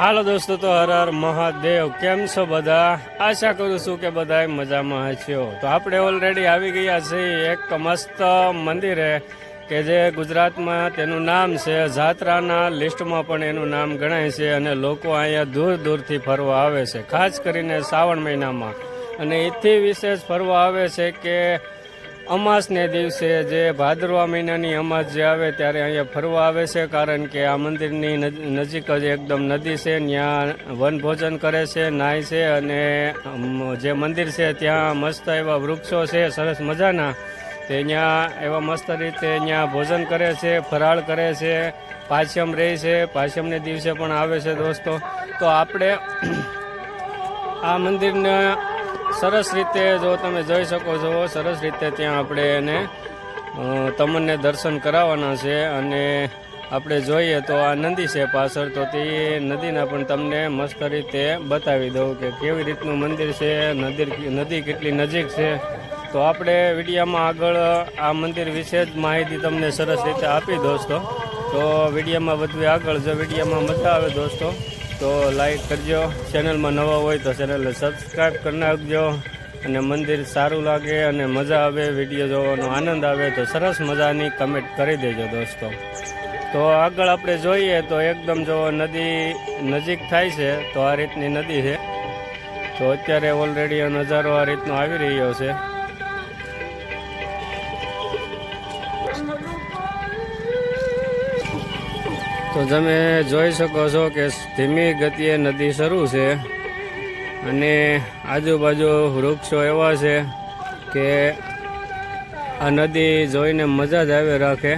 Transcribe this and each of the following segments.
હાલો દોસ્તો, તો હર હર મહાદેવ. કેમ છો બધા? આશા કરું છું કે બધા મજામાં હશો. તો આપણે ઓલરેડી આવી ગયા છીએ એક મસ્ત મંદિરે કે જે ગુજરાતમાં તેનું નામ છે, જાત્રાના લિસ્ટમાં પણ એનું નામ ગણાય છે અને લોકો અહીંયા દૂર દૂરથી ફરવા આવે છે, ખાસ કરીને શ્રાવણ મહિનામાં. અને એથી વિશેષ ફરવા આવે છે કે અમાસને દિવસે જે ભાદરવા મહિનાની અમાસ જે આવે ત્યારે અહીંયા ફરવા આવે છે, કારણ કે આ મંદિરની નજ- નજીક જ એકદમ નદી છે, ત્યાં વનભોજન કરે છે, નાય છે અને જે મંદિર છે ત્યાં મસ્ત એવા વૃક્ષો છે, સરસ મજાના. તે ત્યાં એવા મસ્ત રીતે ત્યાં ભોજન કરે છે, ફરાળ કરે છે પાછમ રહે છે પાછમને દિવસે પણ આવે છે દોસ્તો. તો આપણે આ મંદિરને સરસ રીતે જો તમે જોઈ શકો છો, સરસ રીતે ત્યાં આપણે એને તમને દર્શન કરાવવાના છે અને આપણે જોઈએ તો આ નદી છે પાછળ, તો તે નદીના પણ તમને મસ્ત રીતે બતાવી દઉં કે કેવી રીતનું મંદિર છે નદી નદી કેટલી નજીક છે. તો આપણે વિડીયામાં આગળ આ મંદિર વિશે જ માહિતી તમને સરસ રીતે આપી દોસ્તો તો વિડીયામાં વધુ આગળ જો વિડીયામાં મજા આવે દોસ્તો. તો લાઈક કરજો. ચેનલમાં નવા હોય તો ચેનલને સબસ્ક્રાઈબ કરી નાખજો. અને મંદિર સારું લાગે અને મજા આવે વીડિયો જોવાનો આનંદ આવે તો સરસ મજાની કમેન્ટ કરી દેજો દોસ્તો. તો આગળ આપણે જોઈએ તો એકદમ જો નદી નજીક થાય છે તો આ રીતની નદી છે. તો અત્યારે ઓલરેડી નજારો આ રીતનો આવી રહ્યો છે. તો તમે જોઈ શકો છો કે ધીમી ગતિએ નદી શરૂ છે અને આજુબાજુ વૃક્ષો એવા છે કે આ નદી જોઈને મજા જ આવે રાખે.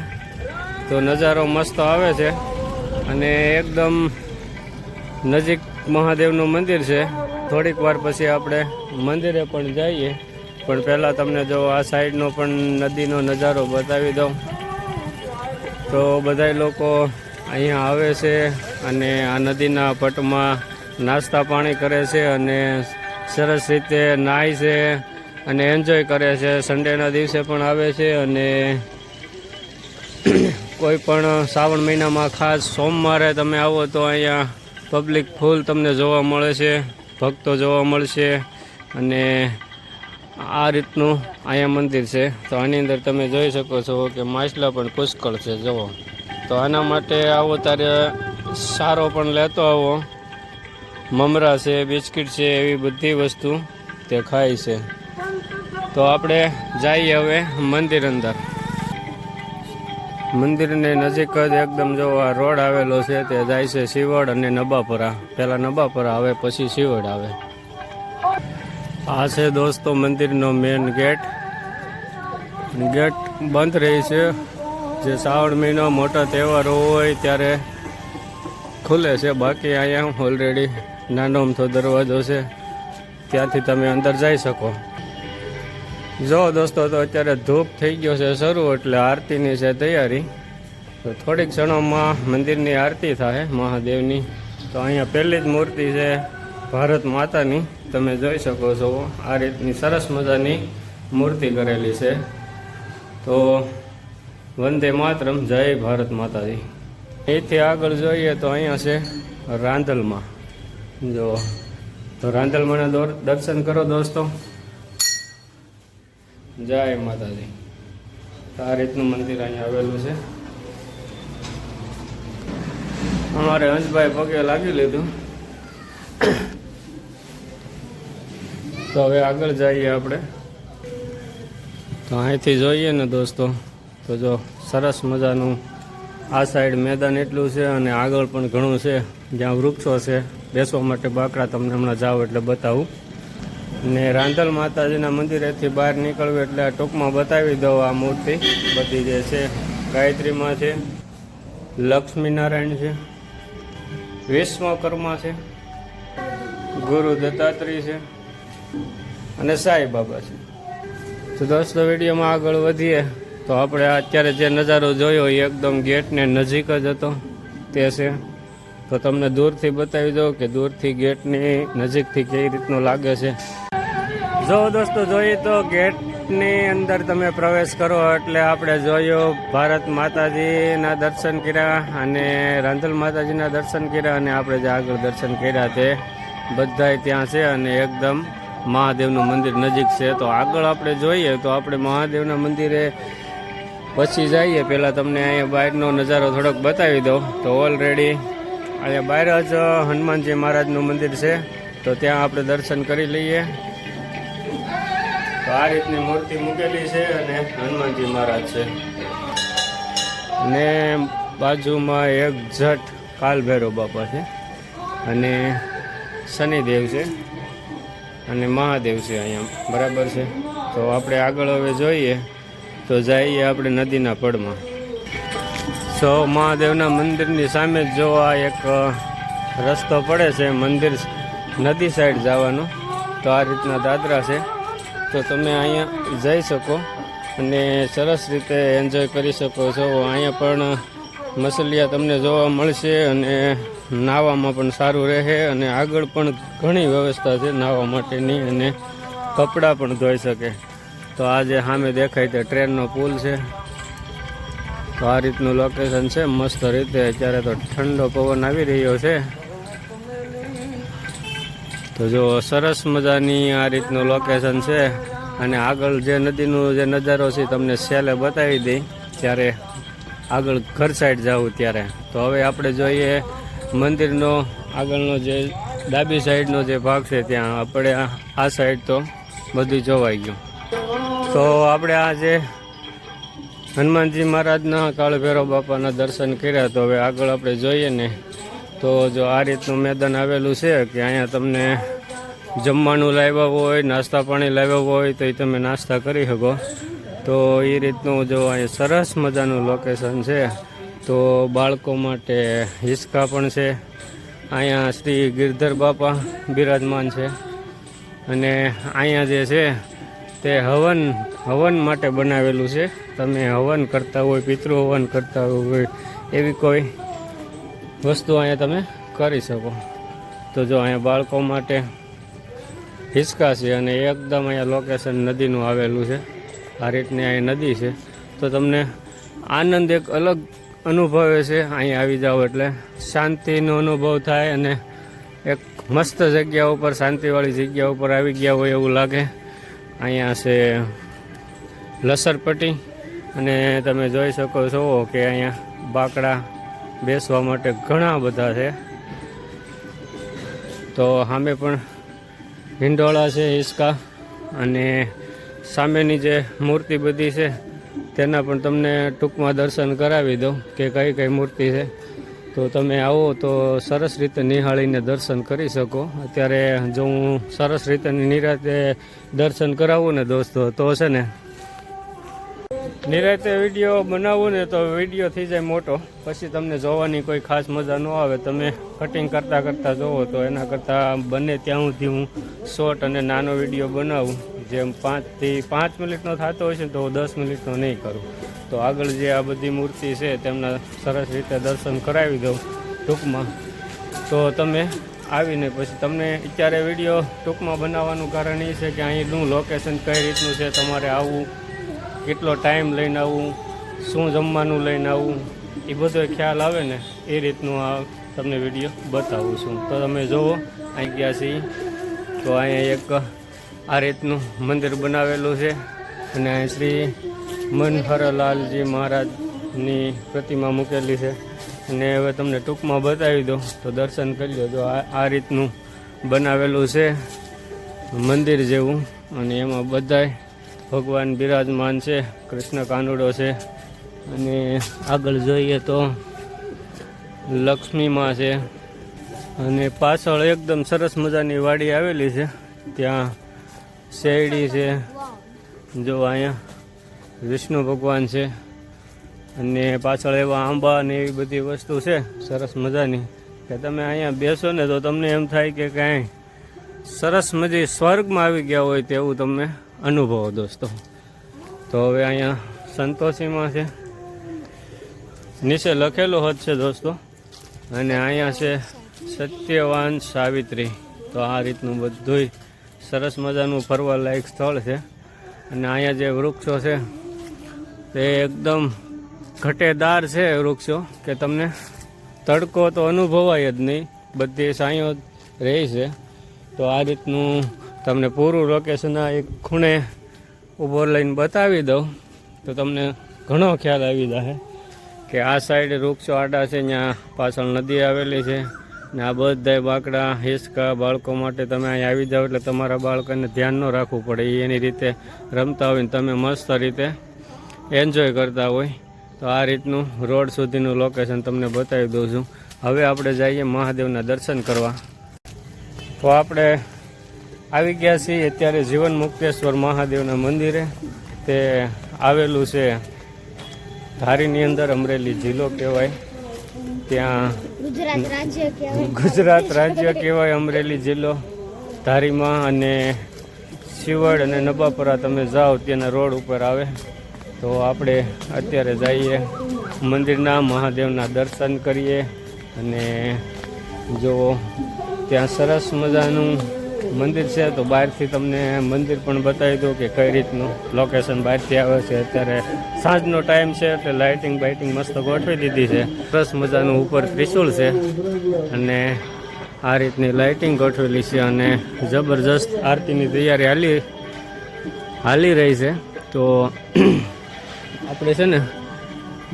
તો નજારો મસ્ત આવે છે અને એકદમ નજીક મહાદેવનું મંદિર છે. થોડીક વાર પછી આપણે મંદિરે પણ જઈએ. પણ પહેલાં તમને જો આ સાઈડનો પણ નદીનો નજારો બતાવી દઉં. તો બધા લોકો અહીંયા આવે છે અને આ નદીના પટમાં નાસ્તા પાણી કરે છે અને સરસ રીતે નાય છે અને એન્જોય કરે છે. સન્ડેના દિવસે પણ આવે છે અને કોઈ પણ શ્રાવણ મહિનામાં ખાસ સોમવારે તમે આવો તો અહીંયા પબ્લિક ફૂલ તમને જોવા મળે છે, ભક્તો જોવા મળશે અને આ રીતનું અહીંયા મંદિર છે. તો આની અંદર તમે જોઈ શકો છો કે માછલા પણ પુષ્કળ છે. જુઓ. તો આના માટે આવો ત્યારે સારો પણ લેતો આવો. મમરા છે, બિસ્કિટ છે, એવી બધી વસ્તુ તે ખાય છે. તો આપણે જઈએ હવે મંદિર અંદર. મંદિરની નજીક જ એકદમ જો આ રોડ આવેલો છે તે જાય છે શિવડ અને નબાપરા. પહેલાં નબાપરા આવે, પછી શિવડ આવે. આ છે દોસ્તો મંદિરનો મેન ગેટ ગેટ બંધ રહી છે. જે શ્રાવણ મહિનો મોટા તહેવારો હોય ત્યારે ખુલે છે. બાકી અહીંયા ઓલરેડી નાનો અમથો દરવાજો છે. ત્યાંથી તમે અંદર જઈ શકો. જો દોસ્તો, તો અત્યારે ધૂપ થઈ ગયો છે શરૂ, એટલે આરતીની છે તૈયારી. તો થોડીક ક્ષણોમાં મંદિરની આરતી થાય મહાદેવની. તો અહીંયા પહેલી જ મૂર્તિ છે ભારત માતાની. તમે જોઈ શકો છો, આ રીતની સરસ મજાની મૂર્તિ કરેલી છે. તો વંદે માતરમ, જય ભારત માતાજી. અહીંથી આગળ જોઈએ તો અહીંયા છે રાંધલમાં. જો, તો રાંધલમાંના દોર, દર્શન કરો દોસ્તો. જય માતાજી. આ રીતનું મંદિર અહીંયા આવેલું છે. અમારે હંસભાઈ પગે લાગી લીધું. તો હવે આગળ જઈએ આપણે. તો અહીંથી જોઈએ ને દોસ્તો. તો જો સરસ મજાનું આ સાઈડ મેદાન એટલું છે અને આગળ પણ ઘણું છે, જ્યાં વૃક્ષો છે, બેસવા માટે બાકડા તમને હમણાં જાઓ એટલે બતાવું. ને રાંધલ માતાજીના મંદિરેથી બહાર નીકળવું એટલે ટૂંકમાં બતાવી દઉં આ મૂર્તિ. બધી જે છે, ગાયત્રીમાં છે, લક્ષ્મીનારાયણ છે, વિશ્વકર્મા છે, ગુરુ દત્તાત્રેય છે અને સાંઈ બાબા છે. તો દોસ્તો, વિડીયોમાં આગળ વધીએ. તો આપણે અત્યારે જે નજારો જોયો એ એકદમ ગેટને નજીક જ હતો, તે છે. તો તમને દૂરથી બતાવી દઉં કે દૂરથી ગેટની નજીકથી કેવી રીતનું લાગે છે. જો દોસ્તો જોઈએ તો ગેટની અંદર તમે પ્રવેશ કરો એટલે આપણે જોયું ભારત માતાજીના દર્શન કર્યા અને રાંધલ માતાજીના દર્શન કર્યા અને આપણે જે આગળ દર્શન કર્યા તે બધાય ત્યાં છે અને એકદમ મહાદેવનું મંદિર નજીક છે. તો આગળ આપણે જોઈએ તો આપણે મહાદેવના મંદિરે પછી જઈએ. પહેલાં તમને અહીંયા બહારનો નજારો થોડોક બતાવી દઉં. તો ઓલરેડી અહીંયા બહાર જ હનુમાનજી મહારાજનું મંદિર છે. તો ત્યાં આપણે દર્શન કરી લઈએ. તો આ રીતની મૂર્તિ મૂકેલી છે અને હનુમાનજી મહારાજ છે. ને બાજુમાં એક જટ કાલભૈરવ બાપા છે. અને શનિદેવ છે. અને મહાદેવ છે અહીંયા. બરાબર છે? તો આપણે આગળ હવે જોઈએ. તો જઈએ આપણે નદીના પડમાં. સો મહાદેવના મંદિરની સામે જો આ એક રસ્તો પડે છે મંદિર નદી સાઈડ જવાનો, તો આ રીતના દાદરા છે. તો તમે અહીંયા જઈ શકો અને સરસ રીતે એન્જોય કરી શકો છો. અહીંયા પણ મસલિયા તમને જોવા મળશે અને નાહવામાં પણ સારું રહે અને આગળ પણ ઘણી વ્યવસ્થા છે નાહવા માટેની અને કપડાં પણ ધોઈ શકે. તો આ જે સામે દેખાય તે ટ્રેનનો પુલ છે. તો આ રીતનું લોકેશન છે. મસ્ત રીતે અત્યારે તો ઠંડો પવન આવી રહ્યો છે. તો જો સરસ મજાની આ રીતનું લોકેશન છે અને આગળ જે નદીનું જે નજારો છે તમને સેલે બતાવી દઈ ત્યારે આગળ ઘર સાઈડ જવું ત્યારે. તો હવે આપણે જોઈએ મંદિરનો આગળનો જે ડાબી સાઈડનો જે ભાગ છે ત્યાં. આપણે આ સાઈડ તો બધું જોવાઈ ગયું. તો આપણે આજે હનુમાનજી મહારાજના કાળભૈરવ બાપાના દર્શન કર્યા. તો હવે આગળ આપણે જોઈએ ને, તો જો આ રીતનું મેદાન આવેલું છે કે અહીંયા તમને જમવાનું લાવ્યા હોય, નાસ્તા પાણી લાવ્યા હોય, તો એ તમે નાસ્તા કરી શકો. તો એ રીતનું જો અહીંયા સરસ મજાનું લોકેશન છે. તો બાળકો માટે હિસકા પણ છે. અહીંયા શ્રી ગિરધર બાપા બિરાજમાન છે. અને અહીંયા જે છે તે હવન હવન માટે બનાવેલું છે. તમે હવન કરતા હોય, પિતૃ હવન કરતા હોય, એવી કોઈ વસ્તુ અહીંયા તમે કરી શકો. તો જો અહીંયા બાળકો માટે હિસકા છે અને એકદમ અહીંયા લોકેશન નદીનું આવેલું છે. આ રીતની અહીંયા નદી છે. તો તમને આનંદ એક અલગ અનુભવે છે. અહીં આવી જાઓ એટલે શાંતિનો અનુભવ થાય અને એક મસ્ત જગ્યા ઉપર, શાંતિવાળી જગ્યા ઉપર આવી ગયા હોય એવું લાગે. અહીંયા છે લસરપટ્ટી. અને તમે જોઈ શકો છો કે અહીંયા બાકડા બેસવા માટે ઘણા બધા છે. તો સામે પણ હિંડોળા છે હિસકા. અને સામેની જે મૂર્તિ બધી છે, તેના પણ તમને ટૂંકમાં દર્શન કરાવી દઉં કે કઈ કઈ મૂર્તિ છે. તો તમે આવો તો સરસ રીતે નિહાળીને દર્શન કરી શકો. અત્યારે જો હું સરસ રીતે નિરાતે દર્શન કરાવું ને દોસ્તો, તો છે ને? નિરાતે વીડિયો બનાવું ને તો વીડિયો થઈ જાય મોટો. પછી તમને જોવાની કોઈ ખાસ મજા ન આવે. તમે કટિંગ કરતાં કરતાં જોવો તો એના કરતાં બને ત્યાં સુધી હું શોર્ટ અને નાનો વીડિયો બનાવું. જેમ પાંચથી પાંચ મિનિટનો થતો હોય છે તો દસ મિનિટનો નહીં કરું. તો આગળ જે આ બધી મૂર્તિ છે તેમના સરસ રીતે દર્શન કરાવી દઉં ટૂંકમાં. તો તમે આવીને પછી તમને અત્યારે વીડિયો ટૂંકમાં બનાવવાનું કારણ એ છે કે અહીંનું લોકેશન કઈ રીતનું છે, તમારે આવવું કેટલો ટાઈમ લઈને આવવું શું જમવાનું લઈને આવવું એ બધો ખ્યાલ આવે ને એ રીતનું આ તમને વીડિયો બતાવું છું. તો તમે જુઓ અહીં ગયા છીએ. તો અહીંયા એક આ રીતનું મંદિર બનાવેલું છે અને શ્રી મનહરલાલજી મહારાજની પ્રતિમા મૂકેલી છે. અને હવે તમને ટૂંકમાં બતાવી દો તો દર્શન કરી લો તો આ આ રીતનું બનાવેલું છે મંદિર જેવું. અને એમાં બધાય ભગવાન બિરાજમાન છે, કૃષ્ણ કાનુડો છે. અને આગળ જોઈએ તો લક્ષ્મીમાં છે. અને પાછળ એકદમ સરસ મજાની વાડી આવેલી છે. ત્યાં શેરડી છે. જો અહીંયા વિષ્ણુ ભગવાન છે. અને પાછળ એવા આંબા ને એવી બધી વસ્તુ છે. સરસ મજાની. કે તમે અહીંયા બેસો ને તો તમને એમ થાય કે કાંઈ સરસ મજી સ્વર્ગમાં આવી ગયા હોય તેવું તમને અનુભવો દોસ્તો. તો હવે અહીંયા સંતોષીમાં છે. નીચે લખેલું હોત છે દોસ્તો. અને અહીંયા છે સત્યવાન સાવિત્રી. તો આ રીતનું બધુંય સરસ મજાનું ફરવા લાયક સ્થળ છે. અને અહીંયા જે વૃક્ષો છે, તે એકદમ ઘટેદાર છે વૃક્ષો કે તમને તડકો તો અનુભવાય જ નહીં. બધી સાંયો રહે છે. તો આ રીતનું તમને પૂરું લોકેશન એક ખૂણે ઊભો લઈને બતાવી દઉં. તો તમને ઘણો ખ્યાલ આવી જશે કે આ સાઈડ વૃક્ષો આડા છે, ત્યાં પાછળ નદી આવેલી છે. ને આ બધા બાકડા, હિસકા બાળકો માટે તમે અહીં આવી જાઓ એટલે તમારા બાળકોને ધ્યાન ન રાખવું પડે. એ એની રીતે રમતા હોય તમે મસ્ત રીતે એન્જોય કરતા હોય. તો આ રીતનું રોડ સુધીનું લોકેશન તમને બતાવી દઉં છું. હવે આપણે જઈએ મહાદેવના દર્શન કરવા. તો આપણે આવી ગયા છીએ અત્યારે જીવન મુક્તેશ્વર મહાદેવના મંદિરે. તે આવેલું છે ધારીની અંદર અમરેલી જિલ્લો કહેવાય. ત્યાં ગુજરાત રાજ્ય કહેવાય. અમરેલી જિલ્લો ધારીમાં અને શિવડ અને નબાપરા તમે જાઓ ત્યાંના રોડ ઉપર આવે. તો આપણે અત્યારે જઈએ મંદિરના મહાદેવના દર્શન કરીએ અને જો ત્યાં સરસ મજાનું મંદિર છે તો બહારથી તમને મંદિર પણ બતાવી દઉં કે કઈ રીતનું લોકેશન બહારથી આવે છે. અત્યારે સાંજનો ટાઈમ છે એટલે લાઇટિંગ બાઇટિંગ મસ્ત ગોઠવી દીધી છે. સરસ મજાનું ઉપર ત્રિશુલ છે અને આ રીતની લાઇટિંગ ગોઠવેલી છે અને જબરજસ્ત આરતીની તૈયારી હાલી હાલી રહી છે. તો આપણે છે ને,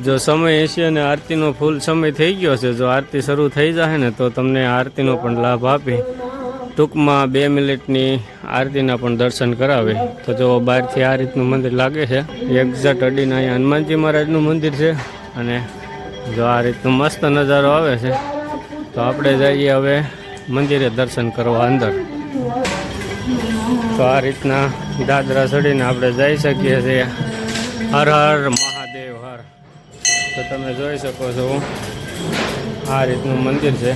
જો સમય હશે અને આરતીનો ફૂલ સમય થઈ ગયો છે, જો આરતી શરૂ થઈ જાય ને તો તમને આરતીનો પણ લાભ આપી. ટૂંકમાં બે મિનિટની આરતીના પણ દર્શન કરાવે. તો જો બહારથી આ રીતનું મંદિર લાગે છે એક્ઝેક્ટ અડીને અહીંયા હનુમાનજી મહારાજનું મંદિર છે અને જો આ રીતનો મસ્ત નજારો આવે છે, તો આપણે જઈએ હવે મંદિરે દર્શન કરવા અંદર. તો આ રીતના દાદરા ચડીને આપણે જઈ શકીએ છીએ. હર હર મહાદેવ હર. તો તમે જોઈ શકો છો આ રીતનું મંદિર છે.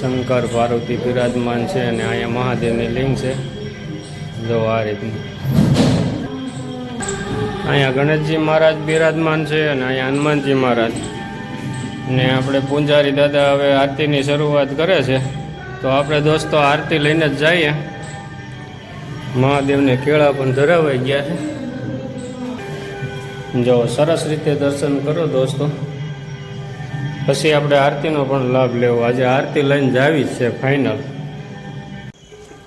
શંકર, પાર્વતી બિરાજમાન છે અને અહીંયા મહાદેવની લિંગ છે. જો આ રીતનું. અહીંયા ગણેશજી મહારાજ બિરાજમાન છે અને અહીંયા હનુમાનજી મહારાજ. ને આપણે પૂંજારી દાદા હવે આરતીની શરૂઆત કરે છે. તો આપણે દોસ્તો આરતી લઈને જ જઈએ. મહાદેવને કેળા પણ ધરાવાઈ ગયા છે. જો સરસ રીતે દર્શન કરો દોસ્તો. પછી આપણે આરતીનો પણ લાભ લેવો. આજે આરતી લઈને જાવી જ છે ફાઇનલ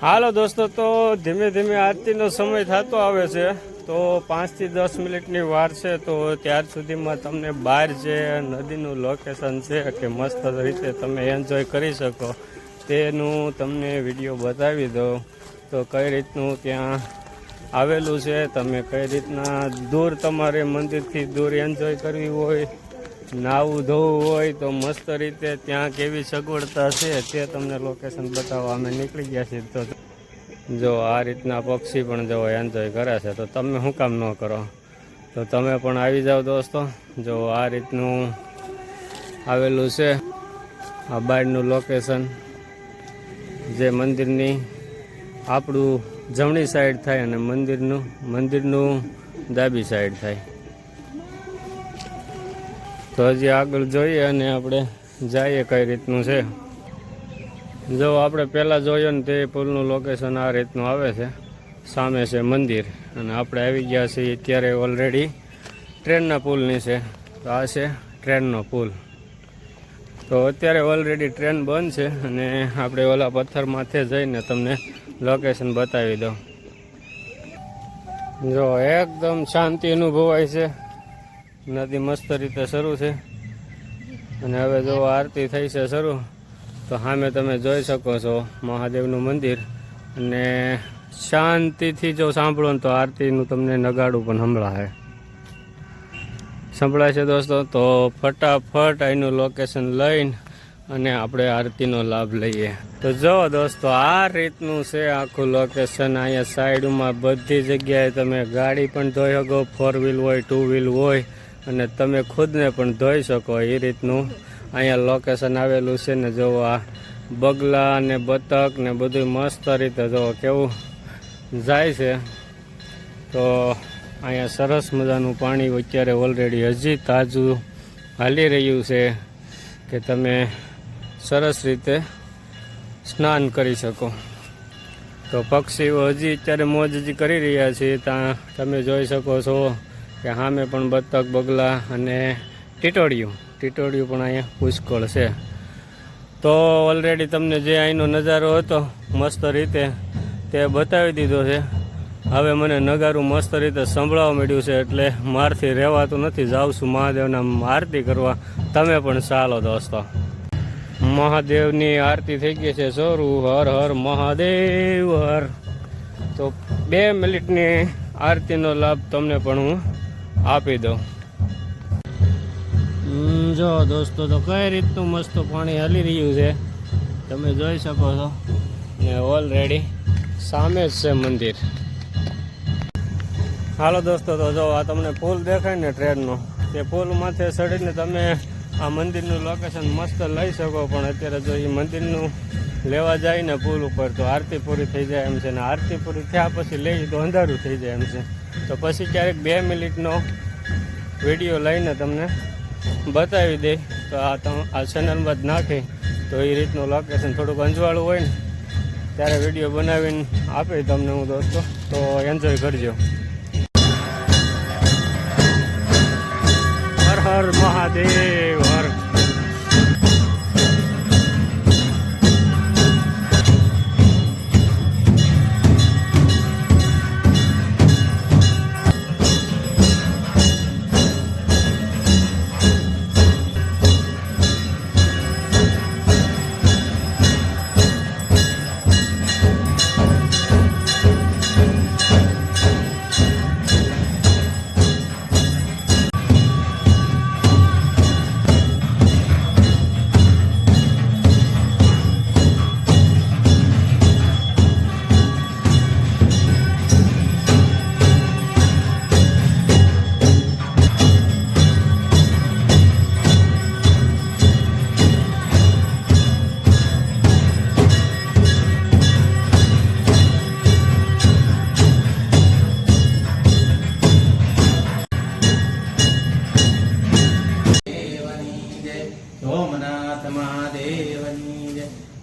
હાલો દોસ્તો, તો ધીમે ધીમે આરતીનો સમય થતો આવે છે. તો પાંચથી દસ મિનિટની વાર છે, તો ત્યાર સુધીમાં તમને બહાર જે નદીનું લોકેશન છે કે મસ્ત રીતે તમે એન્જોય કરી શકો, તેનું તમને વીડિયો બતાવી દઉં. તો કઈ રીતનું ત્યાં આવેલું છે, તમે કઈ રીતના દૂર તમારે મંદિરથી દૂર એન્જોય કરવી હોય નાવું ધોવું હોય તો મસ્ત રીતે ત્યાં કેવી સગવડતા છે તે તમને લોકેશન બતાવવા અમે નીકળી ગયા છીએ તો જો આ રીતના પક્ષી પણ જો એન્જોય કરે છે, તો તમે શું કામ ન કરો? તો તમે પણ આવી જાઓ દોસ્તો. જો આ રીતનું આવેલું છે, આ બારનું લોકેશન જે મંદિરની આપણું જમણી સાઈડ થાય અને મંદિરનું મંદિરનું ડાબી સાઈડ થાય. તો હજી આગળ જોઈએ અને આપણે જઈએ કઈ રીતનું છે. જો આપણે પહેલાં જોયું ને તે પુલનું લોકેશન આ રીતનું આવે છે. સામે છે મંદિર અને આપણે આવી ગયા છીએ અત્યારે ઓલરેડી ટ્રેનના પુલની છે. તો આ છે ટ્રેનનો પુલ. તો અત્યારે ઓલરેડી ટ્રેન બંધ છે અને આપણે ઓલા પથ્થર માથે જઈને તમને લોકેશન બતાવી દઉં. જો એકદમ શાંતિ અનુભવાય છે. નદી મસ્ત રીતે શરૂ છે. અને હવે જો આરતી થઈ છે શરૂ, તો સામે તમે જોઈ શકો છો મહાદેવનું મંદિર. અને શાંતિથી જો સાંભળો ને તો આરતીનું તમને નગાડું પણ સંભળાય. સંભળાય છે દોસ્તો, તો ફટાફટ અહીંનું લોકેશન લઈને અને આપણે આરતીનો લાભ લઈએ. તો જો દોસ્તો, આ રીતનું છે આખું લોકેશન અહીંયા સાઈડમાં બધી જગ્યાએ તમે ગાડી પણ ધોઈ શકો ફોર વ્હીલ હોય ટુ વ્હીલ હોય અને તમે ખુદને પણ ધોઈ શકો એ રીતનું. અહીંયા લોકેશન આવેલું છે ને જો આ બગલા ને બતક ને બધું મસ્ત રીતે જો કેવું જાય છે. તો અહીંયા સરસ મજાનું પાણી અત્યારે ઓલરેડી હજી તાજું હાલી રહ્યું છે કે તમે સરસ રીતે સ્નાન કરી શકો. તો પક્ષીઓ હજી અત્યારે મોજ કરી રહ્યા છે, ત્યાં તમે જોઈ શકો છો કે સામે પણ બતક, બગલા અને ટીટોડિયું ટીટોડિયું પણ અહીંયા પુષ્કળ છે. તો ઓલરેડી તમને જે અહીંનો નજારો હતો, મસ્ત રીતે તે બતાવી દીધો છે. હવે મને નગારું મસ્ત રીતે સંભળાવવા મળ્યું છે, એટલે મારથી રહેવાતું નથી. જાઉં છું મહાદેવના આરતી કરવા. તમે પણ ચાલો દોસ્તો. મહાદેવની આરતી થઈ ગઈ છે શરૂ હર હર, મહાદેવ, હર. તો બે મિનિટની આરતીનો લાભ તમને પણ હું આપી દઉં. જો દોસ્તો, તો કઈ રીતનું મસ્ત પાણી હલી રહ્યું છે? તમે જોઈ શકો છો. ને ઓલરેડી સામે જ છે મંદિર. હાલો દોસ્તો, તો જો આ તમને પુલ દેખાય ને ટ્રેનનો. તે પુલ માથે ચડીને તમે આ મંદિરનું લોકેશન મસ્ત લઈ શકો, પણ અત્યારે જો એ મંદિરનું લેવા જાય ને પુલ ઉપર, તો આરતી પૂરી થઈ જાય એમ છે. ને આરતી પૂરી થયા પછી લઈ તો અંધારું થઈ જાય એમ છે. તો પછી ક્યારેક બે મિનિટનો વીડિયો લઈને તમને બતાવી દે તો આ તમે આ ચેનલમાં જ નાખે તો એ રીતનું લોકેશન થોડુંક અંજવાળું હોય ને, ત્યારે વીડિયો બનાવીને આપી તમને હું દોસ્તો. તો એન્જોય કરજો. હર હર મહાદેવ.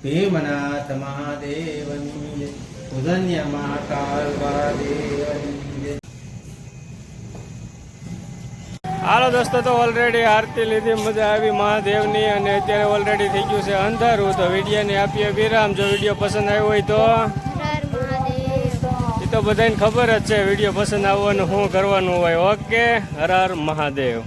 ભીમનાથ મહાદેવની જય મહાકાલ મહાદેવની હાલો દોસ્તો તો ઓલરેડી આરતી લીધી મજા આવી મહાદેવની અને અત્યારે ઓલરેડી થઈ ગયું છે અંધારું. તો વિડીયોને આપીએ વિરામ. જો વીડિયો પસંદ આવ્યો હોય તો? એ તો બધાને ખબર જ છે વીડિયો પસંદ આવવાનું શું કરવાનું હોય. ઓકે હર હર મહાદેવ.